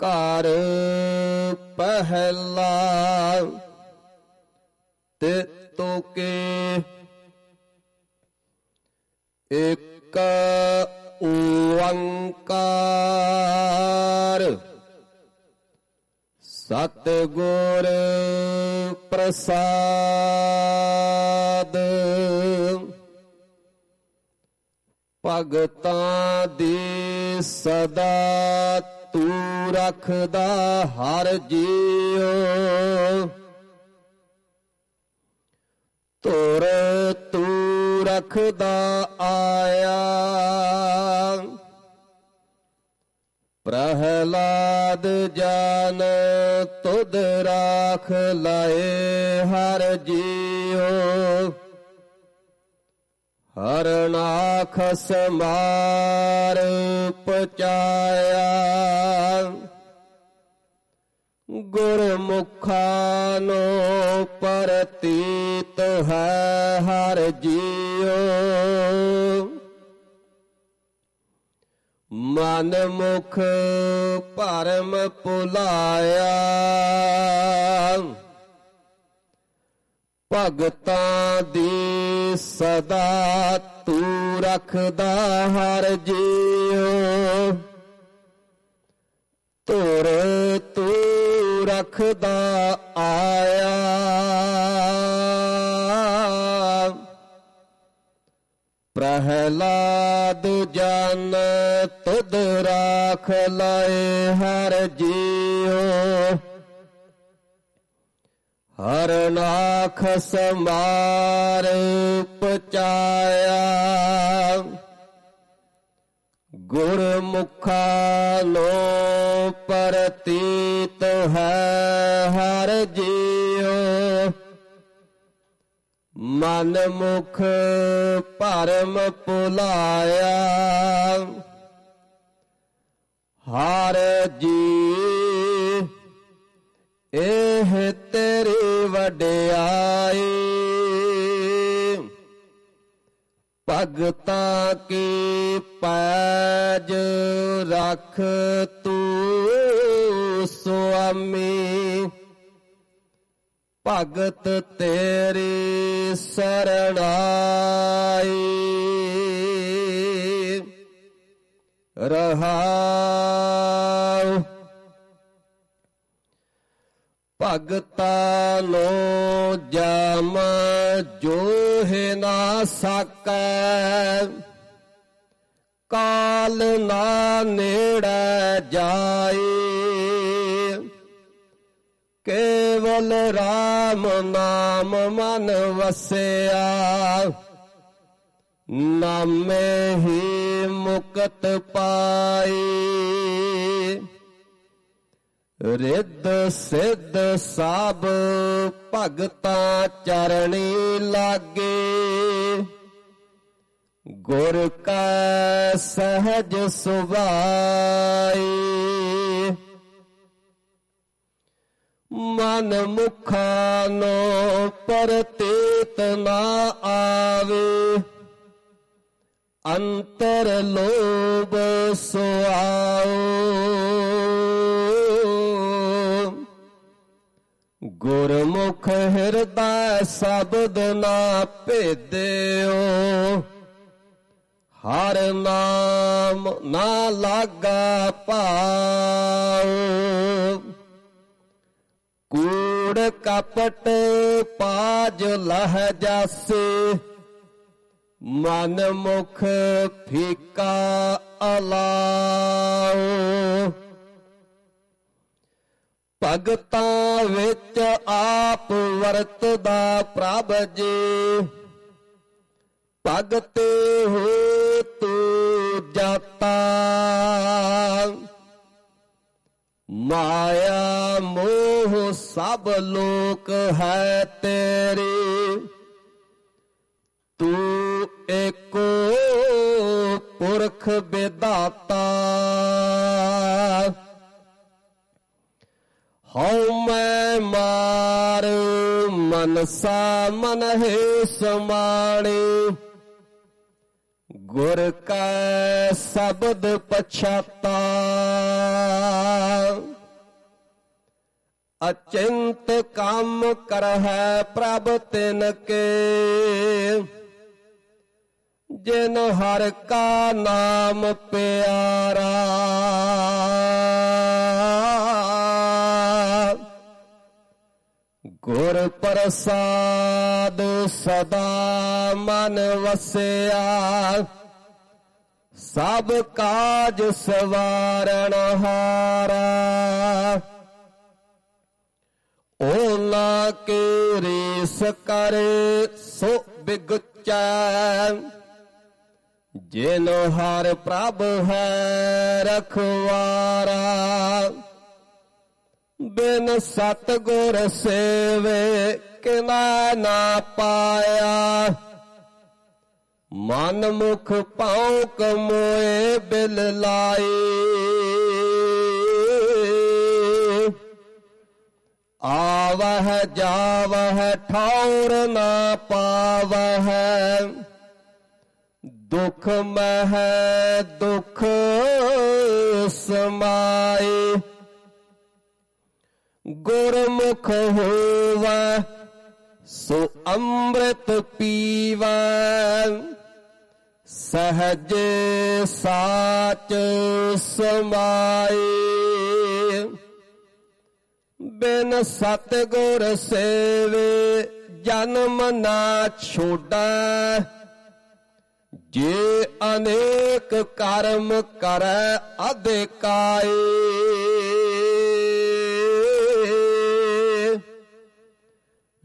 ਘਰ ਪਹਿਲਾ ਤੇ ਤੋਕੇ ਇਕ ਓੰਕਾਰ। ਸਤਿਗੁਰ ਪ੍ਰਸਾਦ ਭਗਤਾਂ ਦੀ ਸਦਾ ਤੂੰ ਰੱਖਦਾ ਹਰ ਜੀਉ। ਤੁਰ ਤੂੰ ਰੱਖਦਾ ਆਇਆ। ਪ੍ਰਹਲਾਦ ਜਾਨ ਤੁਧ ਰਾਖ ਲਾਏ ਹਰ ਜੀਉ। ਹਰਨਾਖ ਸਮਾਰ ਪਚਾਇਆ ਗੁਰਮੁਖਾਂ ਨੂੰ ਪ੍ਰਤੀਤ ਹੈ ਹਰ ਜੀਉ। ਮਨ ਮੁਖ ਭਰਮ ਪੁਲਾਇਆ ਭਗਤਾਂ ਦੀ ਸਦਾ ਤੂੰ ਰੱਖਦਾ ਹਰ ਜੀਉ। ਤੁਰ ਤੂੰ ਰੱਖਦਾ ਆਇਆ। ਪ੍ਰਹਲਾਦ ਜਨ ਤੁਧ ਰਾਖ ਲਏ ਹਰ ਜੀਉ। ਹਰ ਨਾਖ ਸਮਾਰ ਪਚਾਇਆ ਗੁਰਮੁਖਾ ਲੋ ਪ੍ਰਤੀਤ ਹੈ ਹਰ ਜੀਉ। ਮਨ ਮੁਖ ਭਰਮ ਪੁਲਾਇਆ ਹਰ ਜੀ ਇਹ ਤੇ ਵਡਿਆਈ ਭਗਤਾਂ ਕੀ ਪੈਜ ਰੱਖ ਤੂੰ ਸੁਆਮੀ? ਭਗਤ ਤੇਰੀ ਸਰਣਾਈ। ਰਹਾਉ ਭਗਤਾ ਲੋ ਜਮ ਜੋ ਨਾ ਸਕੈ। ਕਾਲ ਨਾ ਨੇੜੇ ਜਾਏ ਕੇਵਲ RAM ਨਾਮ ਮਨ ਵਸਿਆ। ਨਾਮੇ ਹੀ ਮੁਕਤ ਪਾਈ। ਰਿੱਧ ਸਿੱਧ ਸਭ ਭਗਤਾ ਚਰਣੀ ਲਾਗੇ। ਗੁਰ ਕਾ ਸਹਜ ਸੁਭਾਈ। ਮਨ ਮੁਖਾਂ ਨੋ ਪਰਤੀਤ ਨਾ ਆਵੇ। ਅੰਤਰ ਲੋਭ ਸੁਆਓ। ਗੁਰਮੁਖ ਹਿਰਦਾ ਸ਼ਬਦ ਨਾ ਭੇਦਿਓ। ਹਰ ਨਾਮ ਨਾ ਲਾਗਾ ਪਾਉ ਕੂੜ ਕਪਟ ਪਾਜ ਲਹ ਜਾਸੇ। ਮਨ ਮੁਖ ਫੀਕਾ ਅਲਾਉ। ਭਗਤਾਂ ਵਿੱਚ ਆਪ ਵਰਤਦਾ ਪ੍ਰਭ ਜੀ। ਭਗਤੇ ਹੋ ਤੂੰ ਜਾਤਾ। ਮਾਇਆ ਮੋਹ ਸਭ ਲੋਕ ਹੈ ਤੇਰੇ। ਤੂੰ ਏਕੋ ਪੁਰਖ ਵਿਦਾਤਾ ਮਨਸਾ ਮਨ ਹੈ ਸਮਾਣੇ ਗੁਰ ਕੈ ਸ਼ਬਦ ਪਛਾਤਾ। ਅਚਿੰਤ ਕੰਮ ਕਰਹਿ ਪ੍ਰਭ ਤਿਨ ਕੇ ਜਿਨ ਹਰ ਕਾ ਨਾਮ ਪਿਆਰਾ। ਗੁਰ ਸਦਾ ਮਨ ਵਸਿਆ। ਸਭ ਕਾਜ ਸਵਾਰਨ ਹਾਰਾ। ਓਲਾ ਕੇ ਰੀਸ ਕਰ ਸੋ ਬਿਗਚੈ। ਜਿਨ ਹਰ ਪ੍ਰਭ ਹੈ ਰਖਵਾਰਾ। ਬਿਨ ਸਤਗੁਰ ਸੇਵੇ ਕਿਨਾ ਨਾ ਪਾਇਆ। ਮਨ ਮੁਖ ਪਾਉ ਕਮੋਏ ਬਿਲ ਲਾਈ ਆਵਹ ਜਾਵਹ ਠੌਰ ਨਾ ਪਾਵਹ। ਦੁਖ ਮਹਿ ਦੁਖ ਸਮਾਈ ਗੁਰਮੁਖ ਹੋਵੈ ਸੋ ਅੰਮ੍ਰਿਤ ਪੀਵਾ, ਸਹਜ ਸਾਚ ਸਮਾਈ ਬਿਨ ਸਤਗੁਰ ਸੇਵੇ ਜਨਮ ਨਾ ਛੋੜੈ। ਜੇ ਅਨੇਕ ਕਰਮ ਕਰੈ, ਅਧਿਕਾਏ।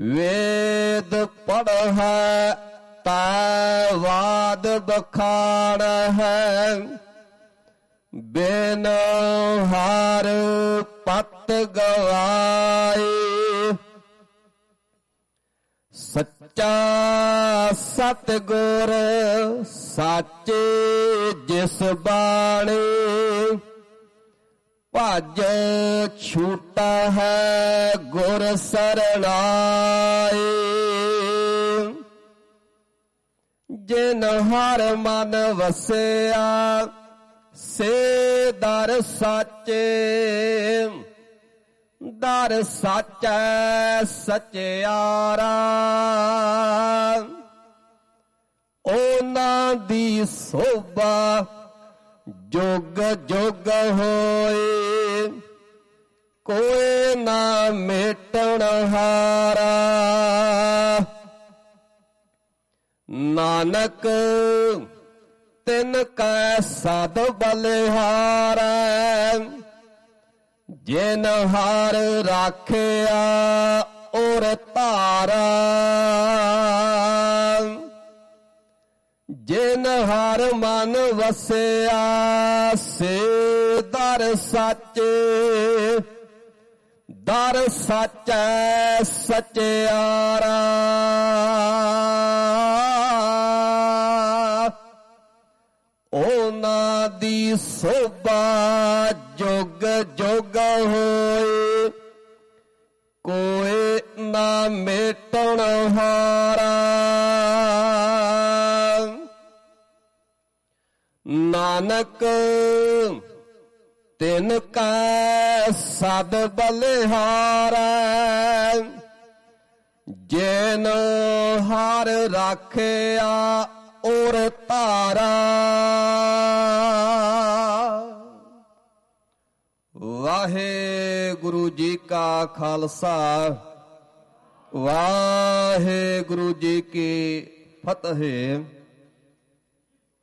ਵੇਦ ਪੜ੍ਹੈ ਤਾ ਵਾਦ ਬਖਾੜ ਹੈ। ਬਿਨ ਹਾਰ ਪਤ ਗਵਾਏ। ਸੱਚਾ ਸਤਗੁਰ ਸਾਚੇ ਜਿਸ ਬਾਣੀ। ਭਜ ਛੂਟਾ ਹੈ ਗੁਰ ਸਰਣਾਏ। ਜਿਨ ਹਰ ਮਨ ਵਸਿਆ, ਸੇ ਦਰ ਸਾਚੇ। ਦਰ ਸਾਚੈ ਸਚਿਆਰਾ। ਉਹਨਾਂ ਦੀ ਸੋਭਾ ਜੁਗ ਜੁਗ ਹੋਏ, ਕੋਈ ਨਾ ਮੇਟਣ ਹਾਰਾ। ਨਾਨਕ, ਤਿਨ ਕੈ ਸਦ ਬਲਿਹਾਰੈ। ਜਿਨ ਹਾਰ ਰਾਖਿਆ, ਔਰ ਧਾਰਾ। ਜਿਨ ਹਰ ਮਨ ਵਸਿਆ, ਸੇ ਦਰ ਸੱਚ। ਦਰ ਸਾਚੈ ਸਚਿਆਰਾ। ਉਹਨਾਂ ਦੀ ਸੋਭਾ ਜੁਗ ਜੁਗ ਹੋਏ। ਕੋਈ ਨਾ ਮੇਟਣ ਹਾਰਾ ਸਦ ਬਲਿਹਾਰੈ ਜਿਨ ਹਰ ਰਾਖਿਆ ਔਰ ਧਾਰਾ। ਵਾਹਿਗੁਰੂ ਜੀ ਕਾ ਖਾਲਸਾ। ਵਾਹਿਗੁਰੂ ਜੀ ਕੀ ਫਤਿਹ।